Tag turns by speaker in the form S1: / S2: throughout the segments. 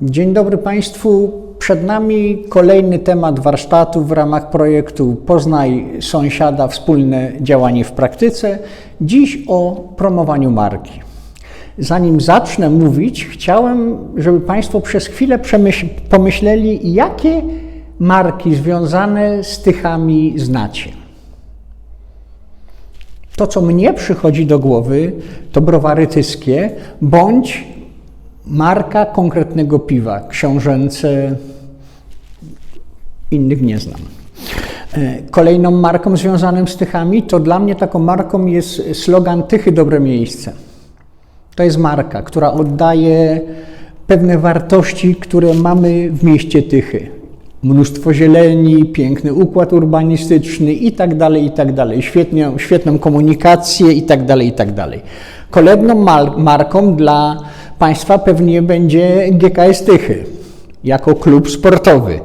S1: Dzień dobry Państwu. Przed nami kolejny temat warsztatu w ramach projektu Poznaj sąsiada wspólne działanie w praktyce. Dziś o promowaniu marki. Zanim zacznę mówić, chciałem, żeby Państwo przez chwilę pomyśleli, jakie marki związane z tychami znacie. To, co mnie przychodzi do głowy, to browary tyskie bądź marka konkretnego piwa, książęce, innych nie znam. E, Kolejną marką związaną z tychami, to dla mnie taką marką jest slogan Tychy dobre miejsce. To jest marka, która oddaje pewne wartości, które mamy w mieście Tychy. Mnóstwo zieleni, piękny układ urbanistyczny i tak dalej, i tak. Świetnie, świetną komunikację i tak dalej, i dalej. Kolejną mar- marką dla Państwa pewnie będzie GKS Tychy, jako klub sportowy.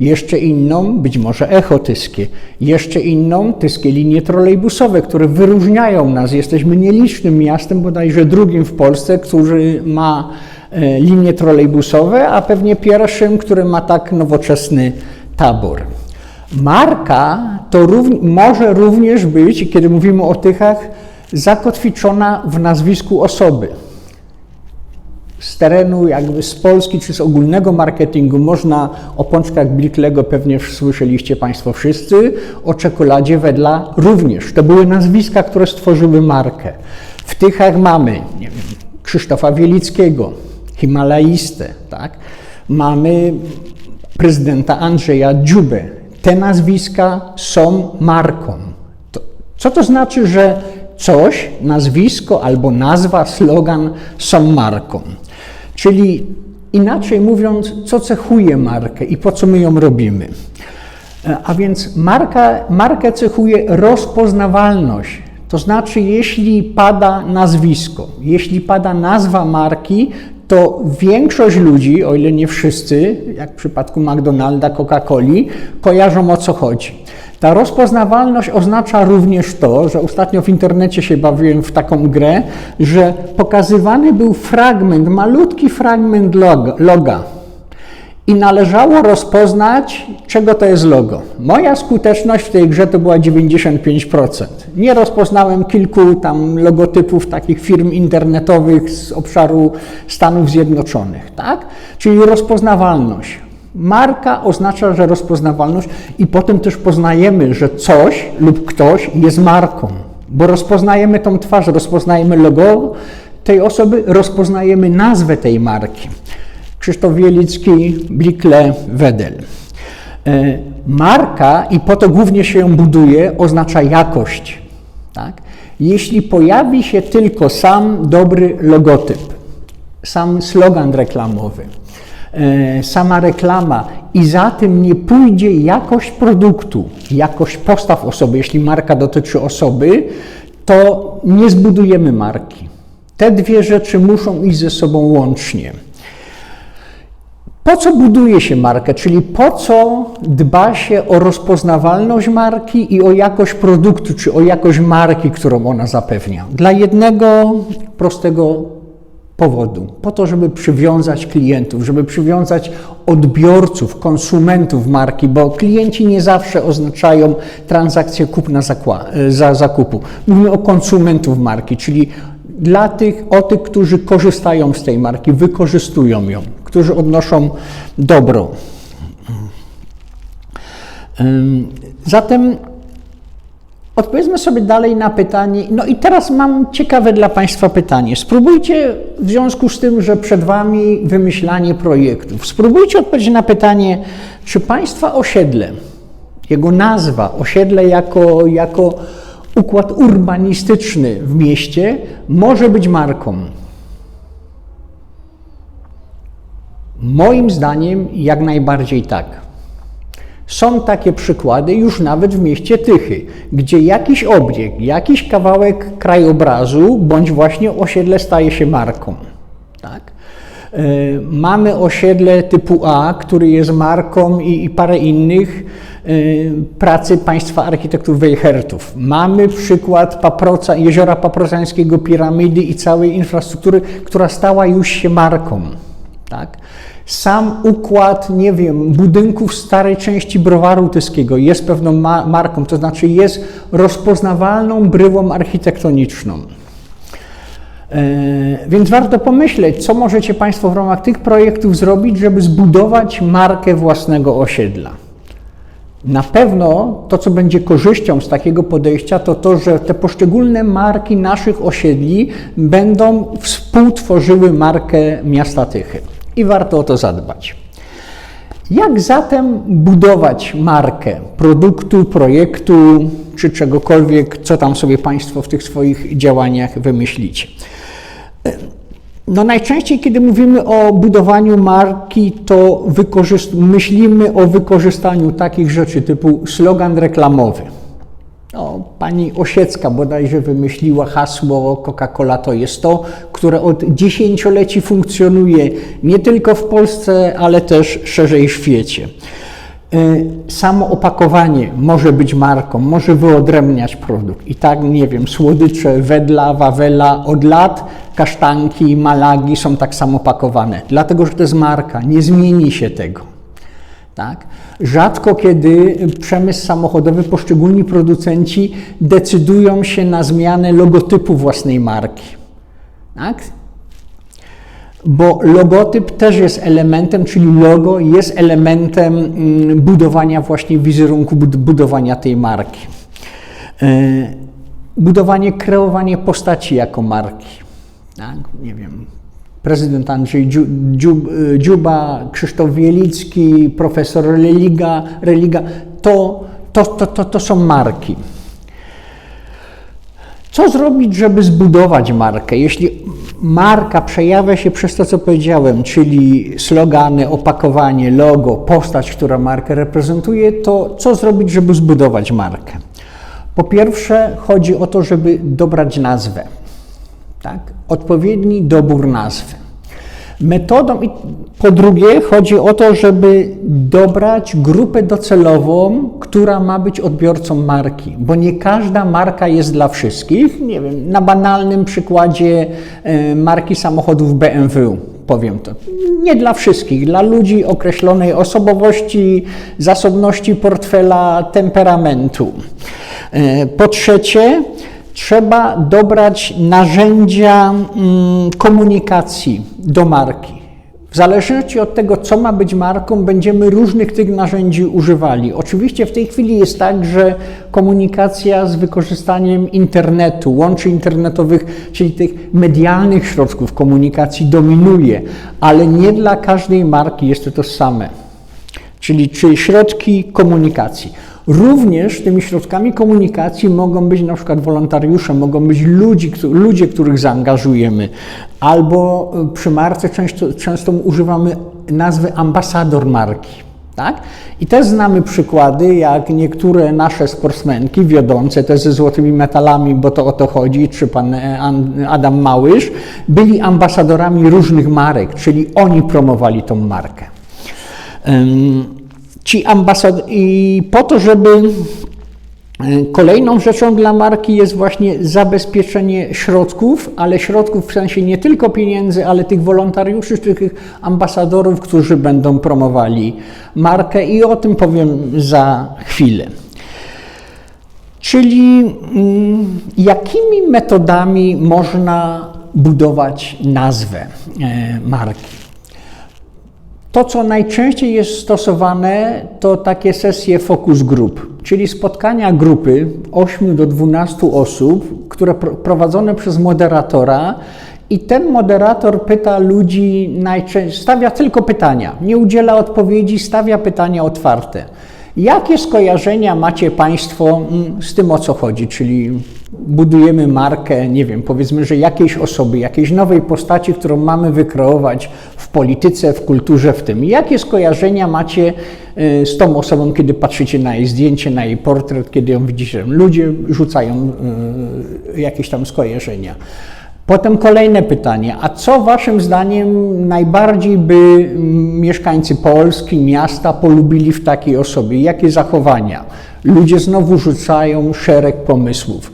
S1: Jeszcze inną, być może Echo Tyskie, jeszcze inną Tyskie linie trolejbusowe, które wyróżniają nas. Jesteśmy nielicznym miastem, bodajże drugim w Polsce, który ma e, linie trolejbusowe, a pewnie pierwszym, który ma tak nowoczesny tabor. Marka to równ- może również być, kiedy mówimy o Tychach, zakotwiczona w nazwisku osoby z terenu, jakby z Polski czy z ogólnego marketingu można o pączkach Bliklego pewnie słyszeliście Państwo wszyscy, o czekoladzie Wedla również. To były nazwiska, które stworzyły markę. W Tychach mamy wiem, Krzysztofa Wielickiego, Himalaistę, tak? mamy prezydenta Andrzeja Dziubę. Te nazwiska są marką. To, co to znaczy, że coś, nazwisko albo nazwa, slogan są marką? Czyli inaczej mówiąc, co cechuje markę i po co my ją robimy. E, A więc marka, markę cechuje rozpoznawalność. To znaczy, jeśli pada nazwisko, jeśli pada nazwa marki, to większość ludzi, o ile nie wszyscy, jak w przypadku McDonalda, Coca-Coli, kojarzą o co chodzi. Ta rozpoznawalność oznacza również to, że ostatnio w internecie się bawiłem w taką grę, że pokazywany był fragment, malutki fragment loga, loga i należało rozpoznać, czego to jest logo. Moja skuteczność w tej grze to była 95%. Nie rozpoznałem kilku tam logotypów takich firm internetowych z obszaru Stanów Zjednoczonych, tak? Czyli rozpoznawalność. Marka oznacza, że rozpoznawalność i potem też poznajemy, że coś lub ktoś jest marką, bo rozpoznajemy tą twarz, rozpoznajemy logo tej osoby, rozpoznajemy nazwę tej marki. Krzysztof Wielicki, Blikle, Wedel. E, Marka, i po to głównie się ją buduje, oznacza jakość. Tak? Jeśli pojawi się tylko sam dobry logotyp, sam slogan reklamowy, sama reklama i za tym nie pójdzie jakość produktu, jakość postaw osoby, jeśli marka dotyczy osoby, to nie zbudujemy marki. Te dwie rzeczy muszą iść ze sobą łącznie. Po co buduje się markę, czyli po co dba się o rozpoznawalność marki i o jakość produktu, czy o jakość marki, którą ona zapewnia? Dla jednego prostego powodu. Po to, żeby przywiązać klientów, żeby przywiązać odbiorców, konsumentów marki, bo klienci nie zawsze oznaczają transakcję kupna zakła- za zakupu. Mówimy o konsumentów marki, czyli dla tych, o tych, którzy korzystają z tej marki, wykorzystują ją, którzy odnoszą dobro. Zatem odpowiedzmy sobie dalej na pytanie. No i teraz mam ciekawe dla Państwa pytanie. Spróbujcie w związku z tym, że przed Wami wymyślanie projektów, spróbujcie odpowiedzieć na pytanie, czy Państwa osiedle, jego nazwa, osiedle jako, jako układ urbanistyczny w mieście może być marką. Moim zdaniem jak najbardziej tak. Są takie przykłady już nawet w mieście Tychy, gdzie jakiś obiekt, jakiś kawałek krajobrazu bądź właśnie osiedle staje się marką. Tak? E, Mamy osiedle typu A, który jest marką i, i parę innych e, pracy państwa architektów Wejhertów. Mamy przykład Paproca, jeziora Paprocańskiego, piramidy i całej infrastruktury, która stała już się marką. Tak? Sam układ, nie wiem, budynków starej części browaru tyskiego jest pewną ma marką, to znaczy jest rozpoznawalną bryłą architektoniczną. E, więc warto pomyśleć, co możecie Państwo w ramach tych projektów zrobić, żeby zbudować markę własnego osiedla. Na pewno to, co będzie korzyścią z takiego podejścia, to to, że te poszczególne marki naszych osiedli będą współtworzyły markę miasta Tychy i warto o to zadbać. Jak zatem budować markę produktu, projektu czy czegokolwiek, co tam sobie Państwo w tych swoich działaniach wymyślicie? No najczęściej, kiedy mówimy o budowaniu marki, to myślimy o wykorzystaniu takich rzeczy typu slogan reklamowy. No, pani Osiecka bodajże wymyśliła hasło Coca-Cola to jest to, które od dziesięcioleci funkcjonuje nie tylko w Polsce, ale też szerzej w świecie. E, samo opakowanie może być marką, może wyodrębniać produkt. I tak, nie wiem, słodycze Wedla, Wawela od lat, kasztanki, malagi są tak samo pakowane, dlatego że to jest marka, nie zmieni się tego. Tak? Rzadko kiedy przemysł samochodowy, poszczególni producenci decydują się na zmianę logotypu własnej marki. Tak? Bo logotyp też jest elementem, czyli logo jest elementem mm, budowania właśnie wizerunku, budowania tej marki. E, budowanie, kreowanie postaci jako marki. Tak? Nie wiem, prezydent Andrzej Dziuba, Krzysztof Wielicki, profesor Religa, Religa to, to, to, to, to są marki. Co zrobić, żeby zbudować markę? Jeśli marka przejawia się przez to, co powiedziałem, czyli slogany, opakowanie, logo, postać, która markę reprezentuje, to co zrobić, żeby zbudować markę? Po pierwsze, chodzi o to, żeby dobrać nazwę. Tak? Odpowiedni dobór nazwy. Metodą i po drugie chodzi o to, żeby dobrać grupę docelową, która ma być odbiorcą marki, bo nie każda marka jest dla wszystkich. Nie wiem, na banalnym przykładzie e, marki samochodów BMW powiem to. Nie dla wszystkich, dla ludzi określonej osobowości, zasobności portfela, temperamentu. E, po trzecie, trzeba dobrać narzędzia mm, komunikacji do marki. W zależności od tego, co ma być marką, będziemy różnych tych narzędzi używali. Oczywiście w tej chwili jest tak, że komunikacja z wykorzystaniem internetu, łączy internetowych, czyli tych medialnych środków komunikacji dominuje, ale nie dla każdej marki jest to to same. Czyli czy środki komunikacji. Również tymi środkami komunikacji mogą być na przykład wolontariusze, mogą być ludzi, ludzie, których zaangażujemy, albo y, przy marce często, często używamy nazwy ambasador marki. Tak? I też znamy przykłady, jak niektóre nasze sportsmenki wiodące, te ze złotymi metalami, bo to o to chodzi, czy pan e, Adam Małysz, byli ambasadorami różnych marek, czyli oni promowali tą markę ci ambasad i po to, żeby e, Kolejną rzeczą dla marki jest właśnie zabezpieczenie środków, ale środków w sensie nie tylko pieniędzy, ale tych wolontariuszy, tych ambasadorów, którzy będą promowali markę i o tym powiem za chwilę. Czyli mm, jakimi metodami można budować nazwę e, marki? To, co najczęściej jest stosowane, to takie sesje focus group, czyli spotkania grupy 8 do 12 osób, które prowadzone przez moderatora i ten moderator pyta ludzi najczęściej, stawia tylko pytania, nie udziela odpowiedzi, stawia pytania otwarte. Jakie skojarzenia macie Państwo mm, z tym, o co chodzi? Czyli budujemy markę, nie wiem, powiedzmy, że jakiejś osoby, jakiejś nowej postaci, którą mamy wykreować w polityce, w kulturze, w tym. Jakie skojarzenia macie y, z tą osobą, kiedy patrzycie na jej zdjęcie, na jej portret, kiedy ją widzicie? Ludzie rzucają y, jakieś tam skojarzenia. Potem kolejne pytanie, a co Waszym zdaniem najbardziej by mm, mieszkańcy Polski, miasta polubili w takiej osobie? Jakie zachowania? Ludzie znowu rzucają szereg pomysłów.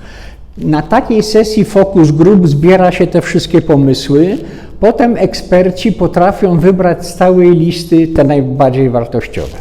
S1: Na takiej sesji focus group zbiera się te wszystkie pomysły, Potem eksperci potrafią wybrać z całej listy te najbardziej wartościowe.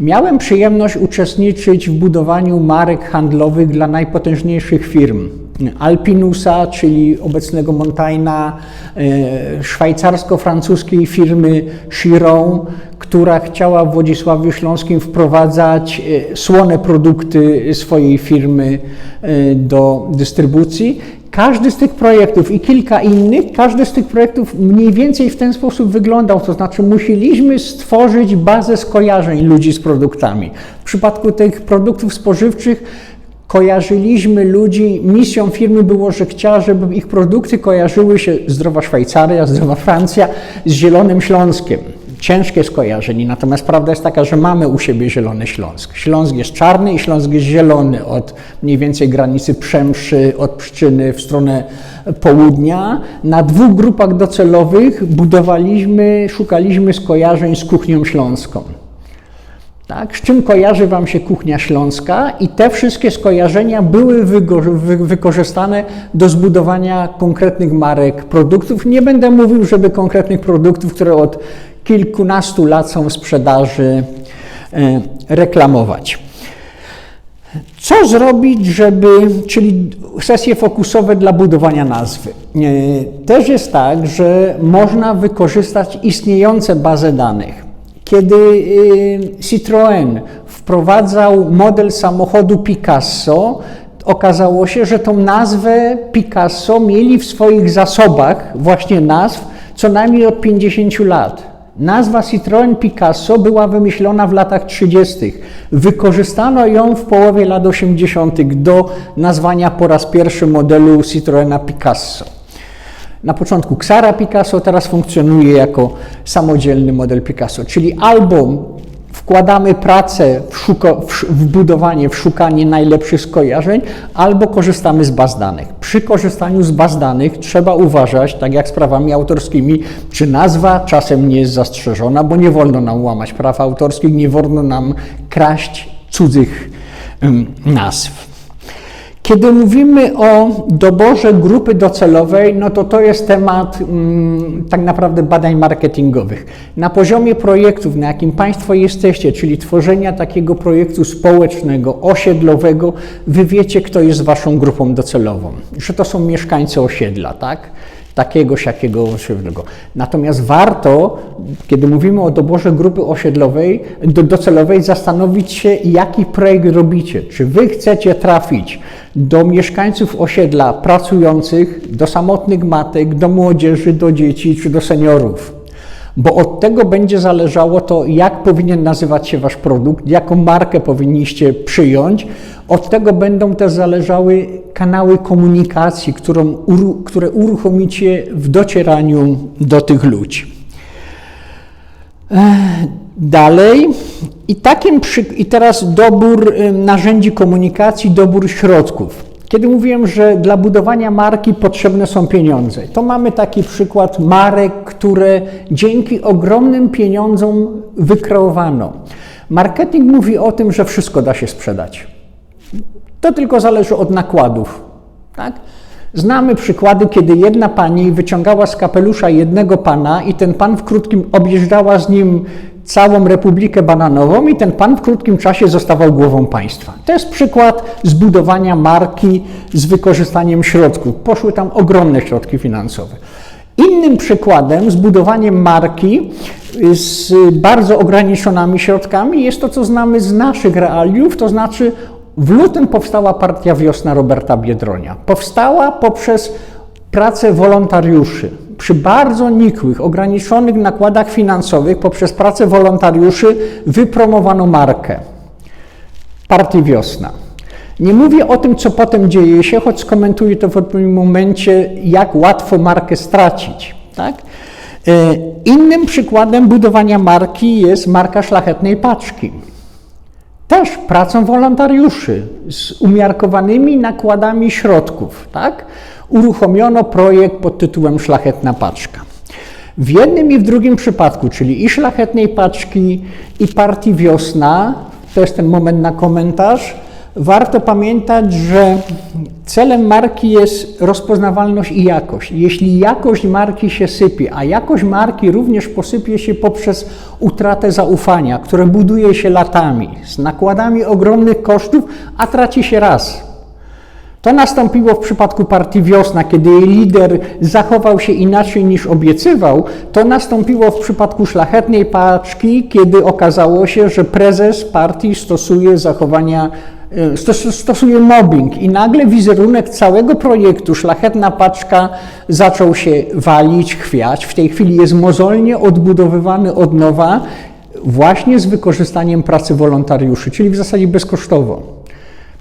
S1: Miałem przyjemność uczestniczyć w budowaniu marek handlowych dla najpotężniejszych firm. Alpinusa, czyli obecnego Montaigna, e, szwajcarsko-francuskiej firmy Chiron, która chciała w Wodzisławiu Śląskim wprowadzać e, słone produkty swojej firmy e, do dystrybucji. Każdy z tych projektów i kilka innych, każdy z tych projektów mniej więcej w ten sposób wyglądał, to znaczy musieliśmy stworzyć bazę skojarzeń ludzi z produktami. W przypadku tych produktów spożywczych kojarzyliśmy ludzi, misją firmy było, że chciała, żeby ich produkty kojarzyły się zdrowa Szwajcaria, zdrowa Francja z Zielonym Śląskiem. Ciężkie skojarzenie, natomiast prawda jest taka, że mamy u siebie Zielony Śląsk. Śląsk jest czarny i Śląsk jest zielony od mniej więcej granicy Przemszy, od Pszczyny w stronę południa. Na dwóch grupach docelowych budowaliśmy, szukaliśmy skojarzeń z kuchnią śląską. Tak? Z czym kojarzy Wam się kuchnia śląska? I te wszystkie skojarzenia były wykorzystane do zbudowania konkretnych marek produktów. Nie będę mówił, żeby konkretnych produktów, które od kilkunastu lat są w sprzedaży, e, reklamować. Co zrobić, żeby, czyli sesje fokusowe dla budowania nazwy. E, też jest tak, że można wykorzystać istniejące bazy danych. Kiedy y, Citroën wprowadzał model samochodu Picasso, okazało się, że tą nazwę Picasso mieli w swoich zasobach właśnie nazw co najmniej od 50 lat. Nazwa Citroën Picasso była wymyślona w latach 30. Wykorzystano ją w połowie lat 80. do nazwania po raz pierwszy modelu Citroena Picasso. Na początku Xara Picasso, teraz funkcjonuje jako samodzielny model Picasso, czyli albo wkładamy pracę w, szuka, w, w, budowanie, w szukanie najlepszych skojarzeń, albo korzystamy z baz danych. Przy korzystaniu z baz danych trzeba uważać, tak jak z prawami autorskimi, czy nazwa czasem nie jest zastrzeżona, bo nie wolno nam łamać praw autorskich, nie wolno nam kraść cudzych nazw. Kiedy mówimy o doborze grupy docelowej, no to to jest temat mm, tak naprawdę badań marketingowych. Na poziomie projektów, na jakim Państwo jesteście, czyli tworzenia takiego projektu społecznego, osiedlowego, Wy wiecie, kto jest Waszą grupą docelową, że to są mieszkańcy osiedla, tak? Takiego, siakiego osiedlowego. Natomiast warto, kiedy mówimy o doborze grupy osiedlowej, do, docelowej, zastanowić się, jaki projekt robicie. Czy wy chcecie trafić do mieszkańców osiedla pracujących, do samotnych matek, do młodzieży, do dzieci czy do seniorów? Bo od tego będzie zależało to, jak powinien nazywać się wasz produkt, jaką markę powinniście przyjąć. Od tego będą też zależały kanały komunikacji, którą, które uruchomicie w docieraniu do tych ludzi. Dalej, i, takim i teraz dobór narzędzi komunikacji, dobór środków. Kiedy mówiłem, że dla budowania marki potrzebne są pieniądze, to mamy taki przykład marek, które dzięki ogromnym pieniądzom wykreowano. Marketing mówi o tym, że wszystko da się sprzedać. To tylko zależy od nakładów. Tak? Znamy przykłady, kiedy jedna pani wyciągała z kapelusza jednego pana i ten pan w krótkim objeżdżała z nim całą Republikę Bananową i ten pan w krótkim czasie zostawał głową państwa. To jest przykład zbudowania marki z wykorzystaniem środków. Poszły tam ogromne środki finansowe. Innym przykładem zbudowaniem marki z bardzo ograniczonymi środkami jest to, co znamy z naszych realiów, to znaczy w lutym powstała partia Wiosna Roberta Biedronia. Powstała poprzez pracę wolontariuszy. Przy bardzo nikłych, ograniczonych nakładach finansowych, poprzez pracę wolontariuszy wypromowano markę Partii Wiosna. Nie mówię o tym, co potem dzieje się, choć skomentuję to w odpowiednim momencie, jak łatwo markę stracić. Tak? E, innym przykładem budowania marki jest marka szlachetnej paczki też pracą wolontariuszy z umiarkowanymi nakładami środków. Tak? Uruchomiono projekt pod tytułem Szlachetna Paczka. W jednym i w drugim przypadku, czyli i Szlachetnej Paczki, i Partii Wiosna, to jest ten moment na komentarz, warto pamiętać, że celem marki jest rozpoznawalność i jakość. Jeśli jakość marki się sypie, a jakość marki również posypie się poprzez utratę zaufania, które buduje się latami, z nakładami ogromnych kosztów, a traci się raz. To nastąpiło w przypadku partii Wiosna, kiedy jej lider zachował się inaczej niż obiecywał. To nastąpiło w przypadku szlachetnej paczki, kiedy okazało się, że prezes partii stosuje zachowania, e, stos, stosuje mobbing i nagle wizerunek całego projektu Szlachetna Paczka zaczął się walić, chwiać. W tej chwili jest mozolnie odbudowywany od nowa właśnie z wykorzystaniem pracy wolontariuszy, czyli w zasadzie bezkosztowo.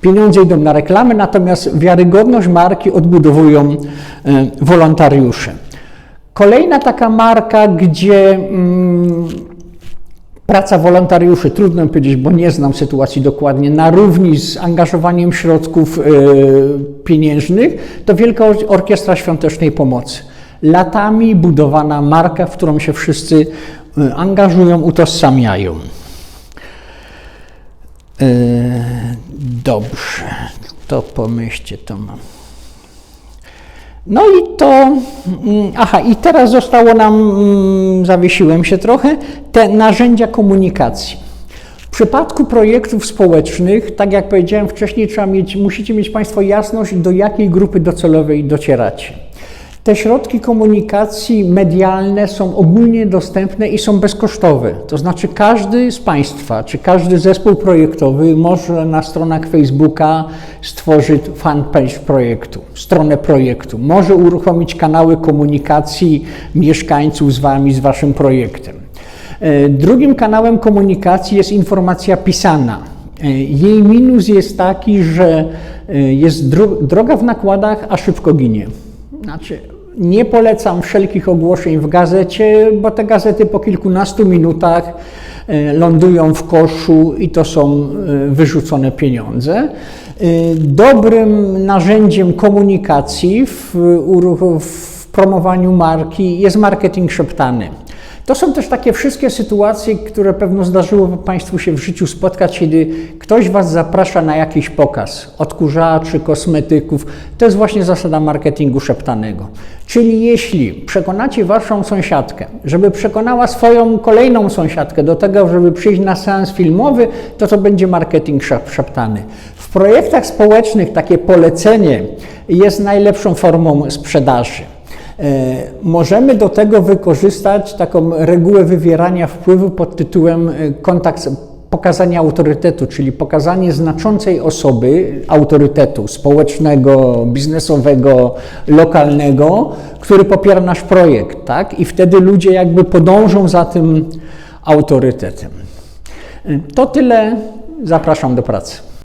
S1: Pieniądze idą na reklamy, natomiast wiarygodność marki odbudowują e, wolontariusze. Kolejna taka marka, gdzie mm, praca wolontariuszy, trudno powiedzieć, bo nie znam sytuacji dokładnie, na równi z angażowaniem środków e, pieniężnych, to Wielka Orkiestra Świątecznej Pomocy. Latami budowana marka, w którą się wszyscy e, angażują, utożsamiają. Yy, dobrze, to pomyślcie, to mam. No i to, mm, aha, i teraz zostało nam, mm, zawiesiłem się trochę, te narzędzia komunikacji. W przypadku projektów społecznych, tak jak powiedziałem wcześniej, trzeba mieć, musicie mieć Państwo jasność, do jakiej grupy docelowej docieracie. Te środki komunikacji medialne są ogólnie dostępne i są bezkosztowe. To znaczy każdy z Państwa, czy każdy zespół projektowy może na stronach Facebooka stworzyć fanpage projektu, stronę projektu. Może uruchomić kanały komunikacji mieszkańców z Wami, z Waszym projektem. E, drugim kanałem komunikacji jest informacja pisana. E, jej minus jest taki, że e, jest droga w nakładach, a szybko ginie. Znaczy, nie polecam wszelkich ogłoszeń w gazecie, bo te gazety po kilkunastu minutach e, lądują w koszu i to są e, wyrzucone pieniądze. E, dobrym narzędziem komunikacji w, w promowaniu marki jest marketing szeptany. To są też takie wszystkie sytuacje, które pewno zdarzyło Państwu się w życiu spotkać, kiedy ktoś Was zaprasza na jakiś pokaz odkurzaczy, kosmetyków. To jest właśnie zasada marketingu szeptanego. Czyli jeśli przekonacie Waszą sąsiadkę, żeby przekonała swoją kolejną sąsiadkę do tego, żeby przyjść na seans filmowy, to to będzie marketing szeptany. W projektach społecznych takie polecenie jest najlepszą formą sprzedaży. E, możemy do tego wykorzystać taką regułę wywierania wpływu pod tytułem e, kontakt pokazania autorytetu, czyli pokazanie znaczącej osoby, autorytetu społecznego, biznesowego, lokalnego, który popiera nasz projekt, tak? I wtedy ludzie jakby podążą za tym autorytetem. E, to tyle. Zapraszam do pracy.